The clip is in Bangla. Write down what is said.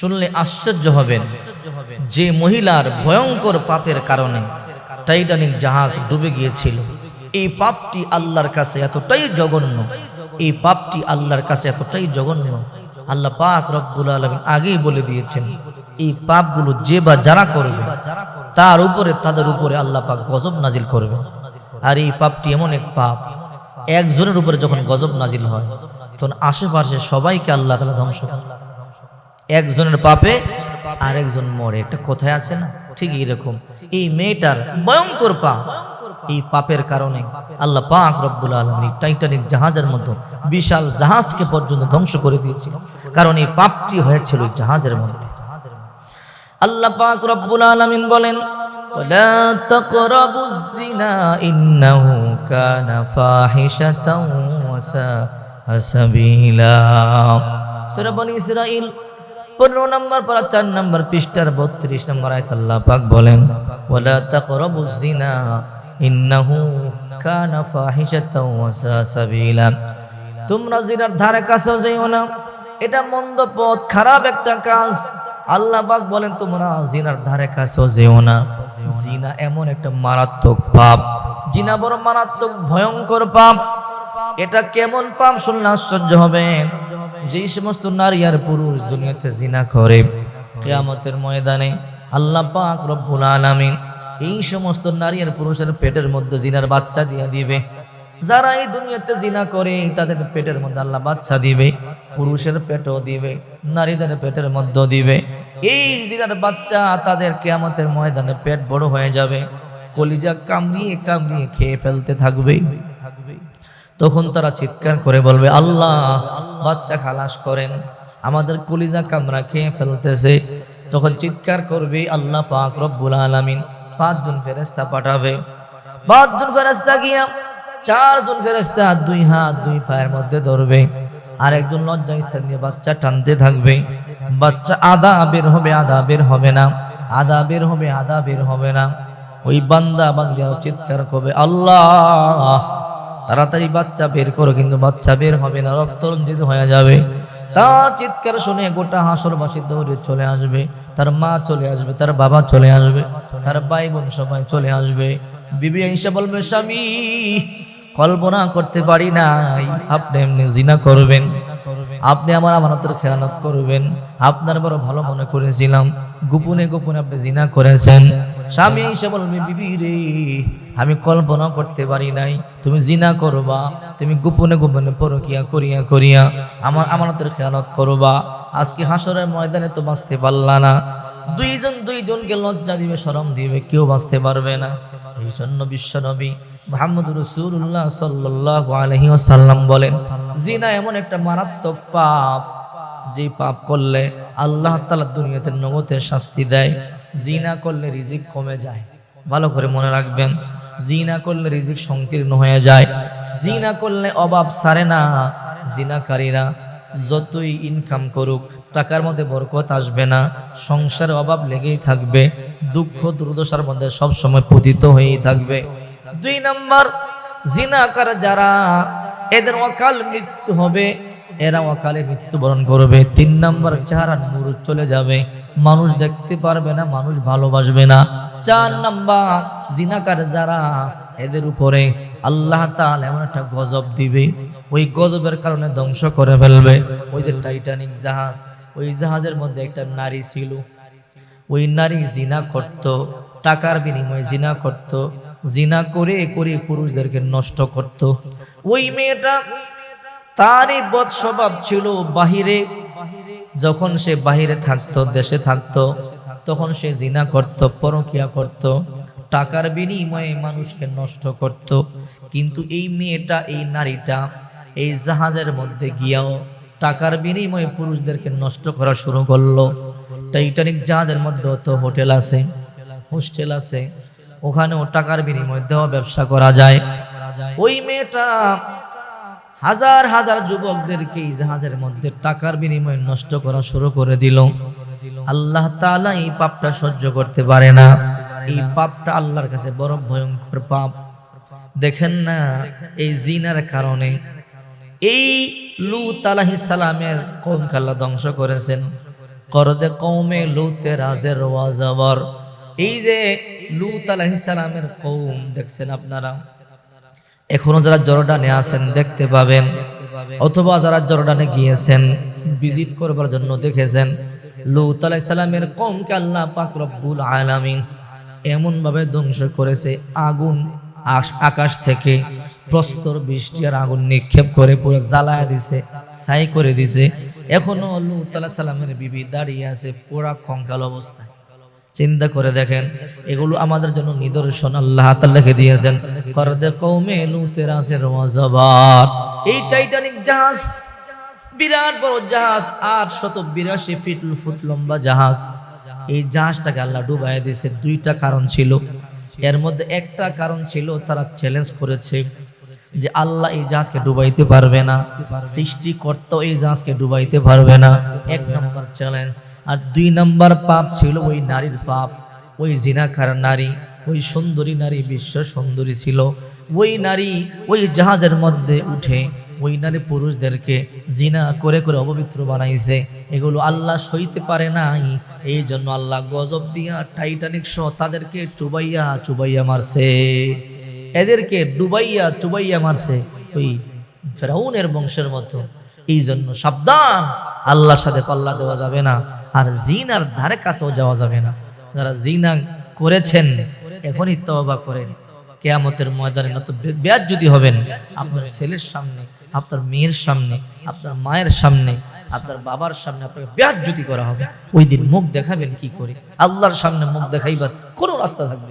শুনলে আশ্চর্য হবেন। যে মহিলার ভয়ঙ্কর পাপের কারণে টাইটানিক জাহাজ ডুবে গিয়েছিল। এই পাপটি আল্লাহর কাছে এতটাই জঘন্য। এই পাপটি আল্লাহর কাছে এতটাই জঘন্য। আল্লাহ পাক রব্বুল আলমিন আগেই বলে দিয়েছেন, এই পাপগুলো যে বা যারা করবে, তার উপরে, তাদের উপরে আল্লাহ পাক গজব নাজিল করবে। আর এই পাপটি এমন এক পাপ, একজনের উপরে যখন গজব নাজিল হয়, তখন আশেপাশে সবাইকে আল্লাহ তালা ধ্বংস করে। একজনের পাপে আরেকজন মরে। একটা কথায় আছে না? ঠিক এরকম। এই মেয়েটার ভয়ঙ্কর পাপ। এই পাপের কারণে আল্লাহ পাক রব্দুল আলমী টাইটানিক জাহাজের মতো বিশাল জাহাজকে পর্যন্ত ধ্বংস করে দিয়েছিল। কারণ এই পাপটি হয়েছিল জাহাজের মধ্যে। আল্লাহ পাক রব্বুল আলমিন বলেন ইসরাইল পনেরো নম্বর পারা, চার নম্বর পৃষ্ঠার বত্রিশ নম্বর এক আল্লাহ পাক বলেন ওলা তাকরাবু জিনা ইন্নাহু কানা ফাহিশাতাও ওয়া সাবিলা। তোমরা জিনার ধারে কাছেও যাইও না। এটা মন্দ পথ, খারাপ একটা কাজ। আল্লাহ পাক বলেন, তোমরা জিনার ধারে কাছেও যেও না। জিনা এমন একটা মারাত্মক পাপ। জিনা বড় মারাত্মক, ভয়ঙ্কর পাপ। এটা কেমন পাপ শুনলে আশ্চর্য হবে। যেই সমস্ত নারী আর পুরুষ দুনিয়াতে জিনা করে, কেয়ামতের ময়দানে আল্লাহ পাক রব্বুল আলামিন এই সমস্ত নারী আর পুরুষের পেটের মধ্যে জিনার বাচ্চা দিয়ে দিবে। যারা এই দুনিয়াতে জিনা করে, তাদের পেটের মধ্যে আল্লাহ বাচ্চা দিবে, পুরুষের পেটও দিবে, নারীদের পেটের মধ্যে দিবে। এই জিনার বাচ্চা তাদের কেয়ামতের ময়দানে পেট বড় হয়ে যাবে, কলিজা কামড়িয়ে কামড়িয়ে খেয়ে ফেলতে থাকবে। তখন তারা চিৎকার করে বলবে, আল্লাহ, বাচ্চা খালাস করেন, আমাদের কলিজা কামরা খেয়ে ফেলতেছে। তখন চিৎকার করবে, আল্লাহ পাক রব্বুল আলামিন পাঁচজন ফেরেস্তা পাঠাবে। পাঁচজন ফেরেস্তা গিয়া চারজন ফেরেস্তা দুই হাত দুই পায়ের মধ্যে ধরবে। আর একজন লজ্জা স্থান বাচ্চা টানতে থাকবে। বাচ্চা আদা বের হবে, আদা বের হবে না, আদা বের হবে, আদা বের হবে না। ওই বান্দা বান্দিয়া চিৎকার করবে, আল্লাহ তাড়াতাড়ি বাচ্চা বের করো, কিন্তু বাচ্চা বের হবে না রক্তরঞ্জিত হয়ে যাবে। তার চিৎকার শুনে গোটা হাসরবাসী দৌড়ে চলে আসবে, তার মা চলে আসবে, তার বাবা চলে আসবে, তার ভাই বোন সবাই চলে আসবে। বিবি এসে বলবে, স্বামী, কল্পনা করতে পারি নাই, আপনি এমনি জিনা করবেন। আপনি আমার আমানতের খেয়ানত করবেন। আপনার বড় ভালো মনে করেছিলাম। গোপনে গোপনে আপনি জিনা করেছেন। স্বামী এসে বলবে, বিবি রে, আমি কল্পনা করতে পারি নাই। তুমি জিনা করবা, তুমি গোপনে গোপনে পরকিয়া করিয়া করিয়া আমার আমানতের খেয়ানত করবা। আজকে হাসরের ময়দানে তো বাঁচতে পারলা না। দুইজন দুইজনকে লজ্জা দিবে, শরম দিবে, কেউ বাঁচতে পারবে না। এই জন্য বিশ্বনবী মোহাম্মদ রসুল্লাহ সাল্লাহ আলহি সাল্লাম বলেন, জিনা এমন একটা মারাত্মক পাপ যে পাপ করলে আল্লাহ তালা দুনিয়াতে নগদের শাস্তি দেয়। জিনা করলে রিজিক কমে যায়। ভালো করে মনে রাখবেন, জিনা করলে রিজিক সংকীর্ণ হয়ে যায়। জিনা করলে অভাব সারে না। জিনাকারীরা যতই ইনকাম করুক, টাকার মধ্যে বরকত আসবে না। সংসারে অভাব লেগেই থাকবে। দুঃখ, দুর্দশার মধ্যে সব সময় পতিত হয়েই থাকবে। দুই নাম্বার, জিনাকার যারা, এদের অকাল মৃত্যু হবে। এরা অকালে মৃত্যুবরণ করবে। তিন নাম্বার চেহারা নূর চলে যাবে। মানুষ দেখতে পারবে না, মানুষ ভালোবাসবে না। চার নাম্বার, জিনাকার যারা, এদের উপরে আল্লাহ তাআলা এমন একটা গজব দিবে। ওই গজবের কারণে ধ্বংস করে ফেলবে। ওই যে টাইটানিক জাহাজ, ওই জাহাজের মধ্যে একটা নারী ছিল। ওই নারী জিনা করত, টাকার বিনিময়ে জিনা করত। জিনা করে করে পুরুষদেরকে নষ্ট করত। ওই মেয়েটা তারই বদ স্বভাব ছিল বাহিরে। যখন সে বাহিরে থাকতো, দেশে থাকতো, তখন সে জিনা করত, পরকিয়া করত, টাকার বিনিময়ে মানুষকে নষ্ট করত। কিন্তু এই মেয়েটা, এই নারীটা, এই জাহাজের মধ্যে গিয়াও টাকার বিনিময়ে পুরুষদেরকে নষ্ট করা শুরু করল। টাইটানিক জাহাজের মধ্যে তো হোটেল আছে, হোস্টেল আছে, ওখানেও টাকার বিনিময়ে দেওয়া ব্যবসা করা যায়। ওই মেয়েটা হাজার হাজার যুবকদেরকে এই জাহাজের মধ্যে টাকার বিনিময়ে নষ্ট করা শুরু করে দিল। আল্লাহ তাআলা এই পাপটা সহ্য করতে পারে না। এই পাপটা আল্লাহর কাছে বড় ভয়ঙ্কর পাপ। দেখেন না, এই জিনার কারণে এই লুত সালামের কৌমকে আল্লাহ ধ্বংস করেছেন। করদে কৌমে লুতে রাজের ওয়াজাবর এই যে লুত সালামের কৌম দেখছেন আপনারা? এখনও যারা জর্ডানে আছেন, দেখতে পাবেন। অথবা যারা জর্ডানে গিয়েছেন ভিজিট করবার জন্য দেখেছেন, লুত আলাইহিস সালামের কৌমকে আল্লাহ পাক রব্বুল আলামিন এমন ভাবে ধ্বংস করেছে, আগুন আকাশ থেকে প্রস্তর বৃষ্টি আর আগুন নিক্ষেপ করে পুরো জ্বালায় দিছে, ছাই করে দিছে। এখনও লুত আলাইহিস সালামের বিবি দাঁড়িয়ে আছে পুরা কঙ্কাল অবস্থায়। চিন্তা করে দেখেন, এগুলো আমাদের জন্য নিদর্শন। আল্লাহ তাআলাকে দিয়েছেন, করদে কৌমে লুতের আসের ওয়াজাবার এই টাইটানিক জাহাজ, বিরাট বড় জাহাজ, আট শত বিরাশি ফিট ফুট লম্বা জাহাজ। এই জাহাজটাকে আল্লাহ ডুবাই দিয়েছে। দুইটা কারণ ছিল। এর মধ্যে একটা কারণ ছিল, তারা চ্যালেঞ্জ করেছে যে আল্লাহ এই জাহাজকে ডুবাইতে পারবে না সৃষ্টিকর্তা এই জাহাজকে ডুবাইতে পারবে না। এক নম্বর চ্যালেঞ্জ আর দুই নম্বর পাপ ছিল ওই নারীর পাপ। ওই জিনাকার নারী, ওই সুন্দরী নারী, বিশ্ব সুন্দরী ছিল। ওই নারী ওই জাহাজের মধ্যে উঠে ওই নারী পুরুষদেরকে জিনা করে করে অপবিত্র বানাইছে। এগুলো আল্লাহ সইতে পারে নাই। এই জন্য আল্লাহ গজব দিয়া টাইটানিক সহ তাদেরকে চুবাইয়া চুবাইয়া মারছে। এদেরকে ডুবাইয়া, চুবাইয়া মারছে ওই ফেরাউনের বংশের মতো। এই জন্য সাবধান। আল্লাহর সাথে পাল্লা দেওয়া যাবে না। আর জিনার ধারে কাছেও যাওয়া যাবে না। যারা জিনা করেছেন, এখনই তবা করেন। কেয়ামতের ময়দানে নত ব্যাজ যদি হবেন, আপনার ছেলের সামনে, আপনার মেয়ের সামনে, আপনার মায়ের সামনে, আপনার বাবার সামনে আপনাকে ব্যাজ যদি করা হবে, ওই দিন মুখ দেখাবেন কি করে? আল্লাহর সামনে মুখ দেখাইবার কোনো রাস্তা থাকবে।